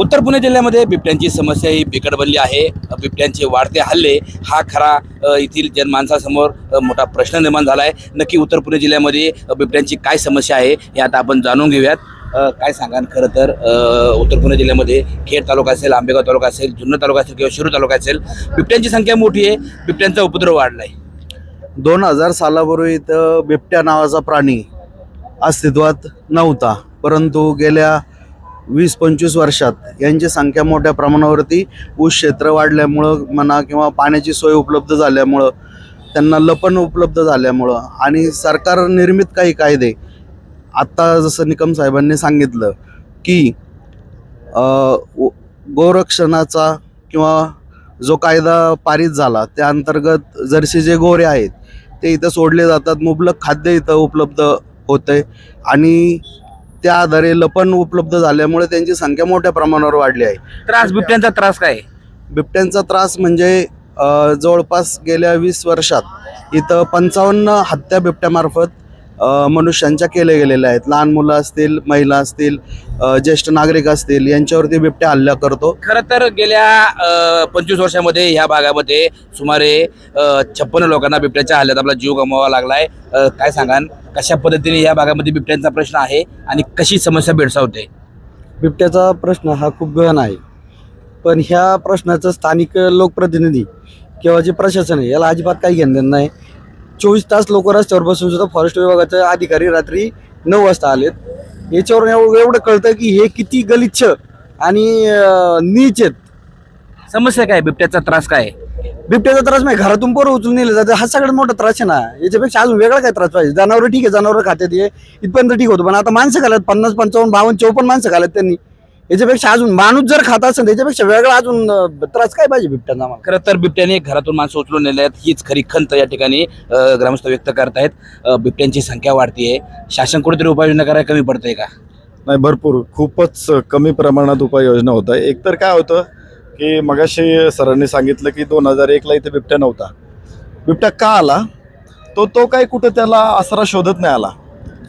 उत्तर पुणे जिल्ह्यामध्ये बिबट्यांची समस्या ही बिकट बनली आहे. बिबट्यांचे वाढते हल्ले हा खरा येथील जनमानसासमोर मोठा प्रश्न निर्माण झाला आहे. नक्की उत्तर पुणे जिल्ह्यामध्ये बिबट्यांची काय समस्या आहे हे आता आपण जाणून घेऊयात. काय सांगा खरं तर उत्तर पुणे जिल्ह्यामध्ये खेड तालुका असेल आंबेगाव तालुका असेल जुन्नर तालुका असेल किंवा शिरूर तालुका असेल बिबट्यांची संख्या मोठी आहे बिबट्यांचा उपद्रव वाढला आहे दोन हजार सालापूर्वी इथं बिबट्या नावाचा प्राणी अस्तित्वात नव्हता. परंतु गेल्या वीस पंचवीस वर्षात यांची संख्या मोठ्या प्रमाणावरती ऊस क्षेत्र वाढल्यामुळं म्हणा किंवा पाण्याची सोय उपलब्ध झाल्यामुळं त्यांना लपण उपलब्ध झाल्यामुळं आणि सरकार निर्मित काही कायदे. आत्ता जसं निकम साहेबांनी सांगितलं की गोरक्षणाचा किंवा जो कायदा पारित झाला त्या अंतर्गत जर्सी जे गोरे आहेत ते इथं सोडले जातात. मुबलक खाद्य इथं उपलब्ध होते आणि त्या आधारे लपण उपलब्ध झाल्यामुळे त्यांची संख्या मोठ्या प्रमाणावर वाढली आहे. त्रास बिबट्यांचा त्रास काय? आहे? बिबट्यांचा त्रास म्हणजे अ, जवळपास गेल्या वीस वर्षात इथं पंचावन्न हत्या बिबट्यामार्फत अ, मनुष्यांच्या केल्या गेलेल्या आहेत. लहान मुलं असतील महिला असतील अ, ज्येष्ठ नागरिक असतील यांच्यावरती बिबट्या हल्ला करतो. खरं तर गेल्या पंचवीस वर्षामध्ये ह्या भागामध्ये सुमारे छप्पन्न लोकांना बिबट्याच्या हल्ल्यात आपला जीव गमवावा लागलाय. अ, काय सांगाल? कशा पद्धतीने या भागामध्ये बिबट्यांचा प्रश्न आहे आणि कशी समस्या भेडसावते? बिबट्याचा प्रश्न हा खूप गहन आहे. पण ह्या प्रश्नाचं स्थानिक लोकप्रतिनिधी किंवा जे प्रशासन आहे याला अजिबात काही घेणं नाही. चोवीस तास लोक रस्त्यावर बसून सुद्धा फॉरेस्ट विभागाचे अधिकारी रात्री नऊ वाजता आलेत. याच्यावरून एव- एवढं कळतं की हे किती गलिच्छ आणि नीच आहेत. समस्या काय? बिबट्याचा त्रास काय? बिबट्याचा त्रास नाही घरातून पोरं उचलून नेलं जातं हा सगळ्यात मोठा त्रास आहे ना. याच्यापेक्षा अजून वेगळा काय त्रास पाहिजे? जनावर ठीक आहे जनावर खात्यात ये इथपर्यंत ठीक होतं. पण आता माणसं खाल्यात पन्नास पंचावन्न बावन्न चौपन्न माणसं खाल्यात त्यांनी. याच्यापेक्षा अजून माणूस जर खात असेल त्याच्यापेक्षा वेगळा अजून त्रास काय पाहिजे बिबट्यांना आम्हाला खरं तर बिबट्याने घरातून माणसं उचलून नेले आहेत. हीच खरी खंत या ठिकाणी अ, ग्रामस्थ व्यक्त करतायत. अ, बिबट्यांची संख्या वाढतीये शासन कुठेतरी उपाययोजना करायला कमी पडतंय का? नाही भरपूर. खूपच कमी प्रमाणात उपाययोजना होत आहे. एकतर काय होतं की मगाशी सरांनी सांगितलं की दोन हजार एकला इथे बिबट्या नव्हता. बिबट्या का आला? तो तो काय कुठे त्याला आसरा शोधत नाही आला.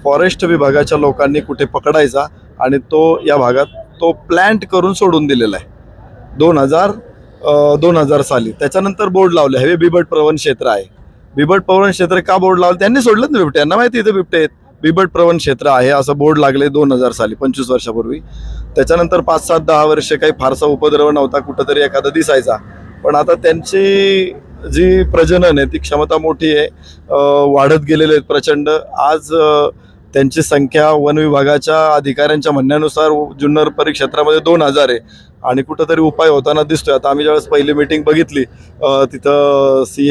फॉरेस्ट विभागाच्या लोकांनी कुठे पकडायचा आणि तो या भागात तो प्लॅन्ट करून सोडून दिलेला आहे. दोन हजार दोन हजार साली. त्याच्यानंतर बोर्ड लावले हवे बिबट प्रवण क्षेत्र आहे. बिबट प्रवण क्षेत्र का बोर्ड लावले? त्यांनी सोडलं ना बिबट्यांना माहिती इथे बिबटे आहेत. बिबट प्रवण क्षेत्र आहे असं बोर्ड लागले दोन हजार साली पंचवीस वर्षापूर्वी. त्याच्यानंतर पाच सात दहा वर्षे काही फारसा उपद्रव नव्हता कुठंतरी एखादा दिसायचा. पण आता त्यांची जी प्रजनन आहे ती क्षमता मोठी आहे वाढत गेलेले आहेत प्रचंड. आज त्यांची संख्या वन विभागाच्या अधिकाऱ्यांच्या म्हणण्यानुसार जुन्नर परिक्षेत्रामध्ये दोन हजार आहे. आणि कुठंतरी उपाय होताना दिसतोय. आता आम्ही ज्यावेळेस पहिली मीटिंग बघितली तिथं सी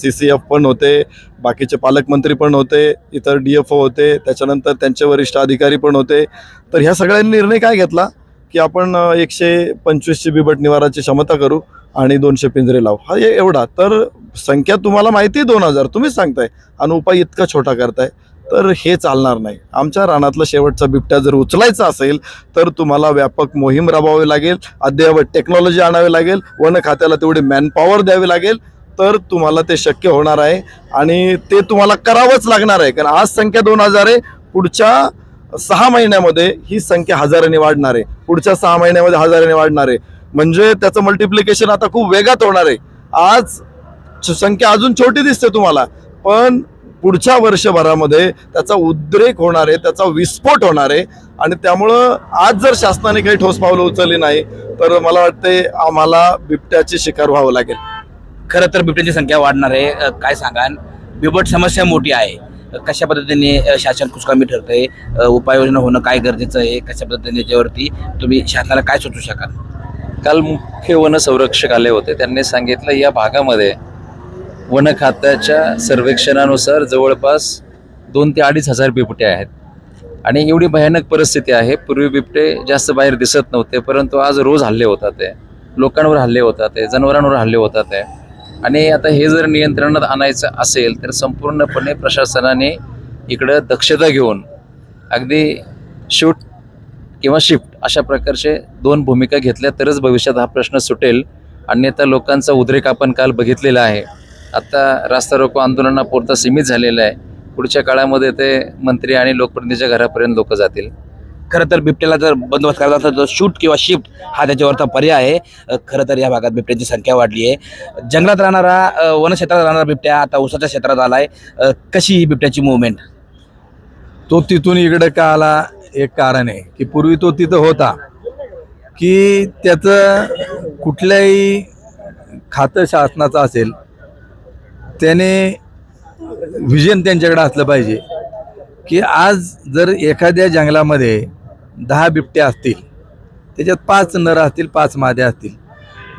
सी सी एफ पण होते बाकीचे पालकमंत्री पण होते इतर डी एफ ओ होते त्याच्यानंतर त्यांचे वरिष्ठ अधिकारी पण होते. तर ह्या सगळ्यांनी निर्णय काय घेतला? की आपण एकशे पंचवीसची बिबट निवाराची क्षमता करू आणि दोनशे पिंजरे लावू. हा एवढा. तर संख्या तुम्हाला माहिती आहे दोन हजार. तुम्हीच सांगताय. आणि उपाय इतका छोटा करताय. तर हे चालणार नाही. आमच्या रानातला शेवटचा बिबट्या जर उचलायचा असेल तर तुम्हाला व्यापक मोहीम राबवावी लागेल अद्ययावत टेक्नॉलॉजी आणावी लागेल वन खात्याला तेवढी मॅनपॉवर द्यावी लागेल तर तुम्हाला ते शक्य होणार आहे. आणि ते तुम्हाला करावंच लागणार आहे कारण आज संख्या दोन हजार आहे पुढच्या सहा महिन्यामध्ये ही संख्या हजाराने वाढणार आहे. पुढच्या सहा महिन्यामध्ये हजाराने वाढणार आहे. म्हणजे त्याचं मल्टिप्लिकेशन आता खूप वेगात होणार आहे. आज संख्या अजून छोटी दिसते तुम्हाला पण पुढच्या वर्षभरामध्ये त्याचा उद्रेक होणार आहे त्याचा विस्फोट होणार आहे. आणि त्यामुळं आज जर शासनाने काही ठोस पावलं उचलली नाही तर मला वाटते आम्हाला बिबट्याची शिकार व्हावं लागेल. खरं तर बिबट्यांची संख्या वाढणार आहे. काय सांगाल? बिबट समस्या मोठी आहे. कशा पद्धतीने शासन कुचकामी ठरतंय? उपाययोजना होणं काय गरजेचं आहे? कशा पद्धतीने त्याच्यावरती तुम्ही शासनाला काय सुचवू शकाल? काल मुख्य वन संरक्षक आले होते. त्यांनी सांगितलं या भागामध्ये वन खात्याच्या सर्वेक्षणानुसार जवळपास दोन ते अडीच हजार बिबटे आहेत. आणि एवढी भयानक परिस्थिती आहे पूर्वी बिबटे जास्त बाहेर दिसत नव्हते परंतु आज रोज हल्ले होतात ते. लोकांवर हल्ले होतात ते जनावरांवर हल्ले होतात आहे आणि आता हे जर नियंत्रणात आणायचं असेल तर संपूर्णपणे प्रशासनाने इकडं दक्षता घेऊन अगदी शूट किंवा शिफ्ट अशा प्रकारचे दोन भूमिका घेतल्या तरच भविष्यात हा प्रश्न सुटेल. अन्यथा लोकांचा उद्रेक आपण काल बघितलेला आहे. आता रास्ता रोको आंदोलनापुरता सीमित झालेलं आहे. पुढच्या काळामध्ये ते मंत्री आणि लोकप्रतिनिधीच्या घरापर्यंत लोक जातील. खरं तर बिबट्याला जर बंदोबस्त करायचा असेल तर शूट किंवा शिफ्ट हा त्याच्यावरचा पर्याय आहे. खरं तर या भागात बिबट्यांची संख्या वाढली आहे. जंगलात राहणारा वनक्षेत्रात राहणारा बिबट्या आता उसाच्या क्षेत्रात आला आहे कशी ही बिबट्याची मुवमेंट तो तिथून इकडे का आला? एक कारण आहे की पूर्वी तो तिथं होता. की त्याचं कुठल्याही खातं शासनाचं असेल त्याने व्हिजन त्यांच्याकडे असलं पाहिजे. की आज जर एखाद्या जंगलामध्ये दहा बिबट्या असतील त्याच्यात पाच नर असतील पाच माद्या असतील.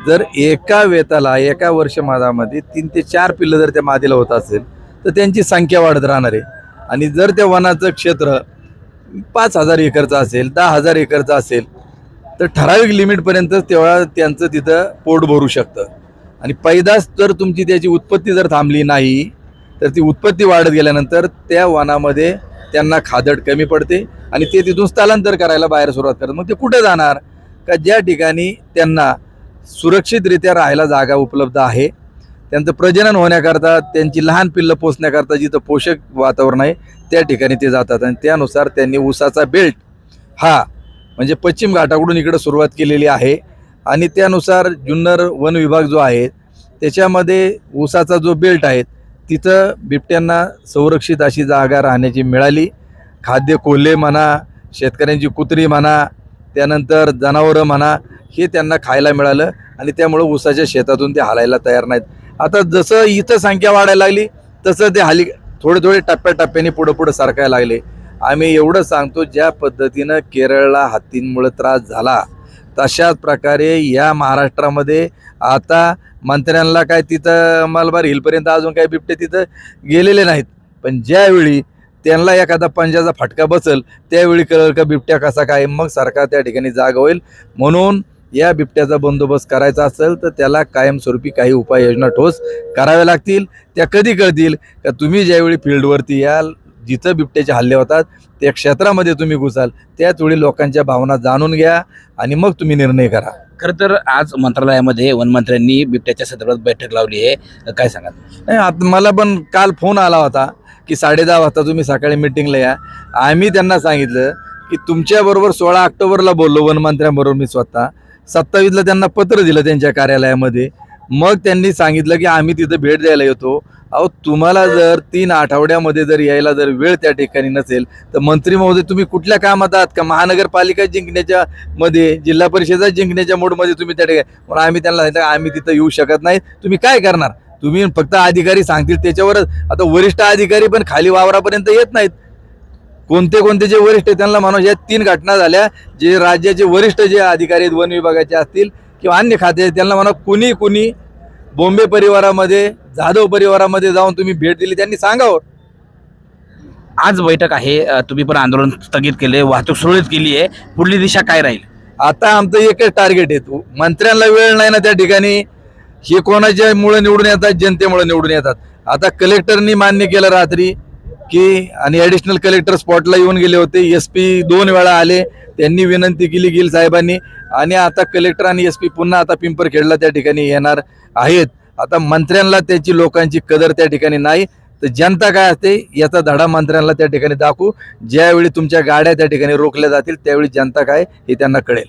जर एका वेताला एका वर्ष मादामध्ये तीन ते चार पिल्लं जर त्या मादीला होत असेल तर त्यांची संख्या वाढत राहणार आहे. आणि जर त्या वनाचं क्षेत्र पाच हजार एकरचं असेल दहा हजार एकरचं असेल तर ठराविक लिमिटपर्यंतच तेव्हा त्यांचं तिथं पोट भरू शकतं. आणि पैदास जर तुमची त्याची उत्पत्ती जर थांबली नाही तर ती उत्पत्ती वाढत गेल्यानंतर त्या वनामध्ये त्यांना खादड कमी पडते आणि ते तिथून स्थलांतर करायला बाहेर सुरुवात करतात. मग ते कुठे जाणार? का ज्या ठिकाणी त्यांना सुरक्षितरित्या राहायला जागा उपलब्ध आहे त्यांचं प्रजनन होण्याकरता त्यांची लहान पिल्लं पोचण्याकरता जिथं पोषक वातावरण आहे त्या ठिकाणी ते जातात. आणि त्यानुसार त्यांनी उसाचा बेल्ट हा म्हणजे पश्चिम घाटाकडून इकडं सुरुवात केलेली आहे. आणि त्यानुसार जुन्नर वन विभाग जो आहे त्याच्यामध्ये ऊसाचा जो बेल्ट आहे तिथं बिबट्यांना संरक्षित अशी जागा राहण्याची मिळाली. खाद्य कोल्हे म्हणा शेतकऱ्यांची कुत्री म्हणा त्यानंतर जनावरं म्हणा हे त्यांना खायला मिळालं आणि त्यामुळं ऊसाच्या शेतातून ते हालायला तयार नाहीत. आता जसं इथं संख्या वाढायला लागली तसं ते हाली थोडे थोडे टप्प्याटप्प्याने पुढं पुढं सरकायला लागले. आम्ही एवढं सांगतो ज्या पद्धतीनं केरळला हत्तींमुळे त्रास झाला तशाच प्रकारे या महाराष्ट्रामध्ये आता मंत्र्यांना काय तिथं मलबार हिलपर्यंत अजून काही बिबटे तिथं गेलेले नाहीत. पण ज्यावेळी त्यांना एखादा पंजाचा फटका बसल त्यावेळी कळलं का बिबट्या कसा काय मग सरकार त्या ठिकाणी जाग होईल. म्हणून या बिबट्याचा बंदोबस्त करायचा असेल तर त्याला कायमस्वरूपी काही उपाययोजना ठोस कराव्या लागतील. त्या कधी कळतील का तुम्ही ज्यावेळी फील्डवरती याल जिथं बिबट्याचे हल्ले होतात त्या क्षेत्रामध्ये तुम्ही घुसाल त्याच वेळी लोकांच्या भावना जाणून घ्या आणि मग तुम्ही निर्णय करा. खरं तर आज मंत्रालयामध्ये वनमंत्र्यांनी बिबट्याच्या संदर्भात बैठक लावली आहे. काय सांगाल? नाही आता मला पण काल फोन आला होता की साडे दहा वाजता तुम्ही सकाळी मिटिंगला या. आम्ही त्यांना सांगितलं की तुमच्याबरोबर सोळा ऑक्टोबरला बोललो वनमंत्र्यांबरोबर मी स्वतः. सत्तावीसला त्यांना पत्र दिलं त्यांच्या कार्यालयामध्ये. मग त्यांनी सांगितलं की आम्ही तिथं भेट द्यायला येतो. अहो तुम्हाला जर तीन आठवड्यामध्ये जर यायला जर वेळ त्या ठिकाणी नसेल तर मंत्री महोदय तुम्ही कुठल्या कामात आहात? का महानगरपालिका जिंकण्याच्या मध्ये जिल्हा परिषदा जिंकण्याच्या मोडमध्ये तुम्ही त्या ठिकाणी म्हणून आम्ही त्यांना सांगितलं आम्ही तिथं येऊ शकत नाही. तुम्ही काय करणार? तुम्ही फक्त अधिकारी सांगतील त्याच्यावरच. आता वरिष्ठ अधिकारी पण खाली वावरापर्यंत येत नाहीत. कोणते कोणते जे वरिष्ठ आहेत त्यांना म्हणून या तीन घटना झाल्या. जे राज्याचे वरिष्ठ जे अधिकारी आहेत वन विभागाचे असतील किंवा अन्य खाते त्यांना म्हणा कुणी कुणी बॉम्बे परिवारामध्ये जाधव परिवारामध्ये जाऊन तुम्ही भेट दिली त्यांनी सांगावं आज बैठक आहे तुम्ही पण आंदोलन स्थगित केले वाहतूक सुरळीत केली आहे पुढली दिशा काय राहील? आता आमचं एकच टार्गेट आहे मंत्र्यांना वेळ नाही ना त्या ठिकाणी. हे कोणाच्या मुळे निवडून येतात जनतेमुळे निवडून येतात. आता कलेक्टरनी मान्य केलं रात्री की आणि ॲडिशनल कलेक्टर स्पॉटला येऊन गेले होते. एस पी दोन वेळा आले. त्यांनी विनंती केली गिल साहेबांनी. आणि आता कलेक्टर आणि एस पी पुन्हा आता पिंपरखेडला त्या ठिकाणी येणार आहेत. आता मंत्र्यांना त्याची लोकांची कदर त्या ठिकाणी नाही. तर जनता काय असते याचा धडा मंत्र्यांना त्या ठिकाणी दाखवू. ज्यावेळी तुमच्या गाड्या त्या ठिकाणी रोखल्या जातील त्यावेळी जनता काय हे त्यांना कळेल.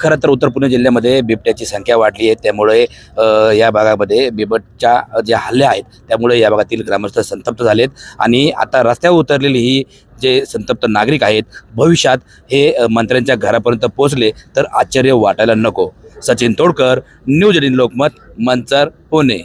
खरं तर उत्तर पुणे जिल्ह्यामध्ये बिबट्याची संख्या वाढली आहे. त्यामुळे या भागामध्ये बिबटच्या जे हल्ले आहेत त्यामुळे या भागातील ग्रामस्थ संतप्त झालेत. आणि आता रस्त्यावर उतरलेली ही जे संतप्त नागरिक आहेत भविष्यात हे मंत्र्यांच्या घरापर्यंत पोहोचले तर आश्चर्य वाटायला नको. Sachin Todkar news eighteen Lokmat Manchar Pune.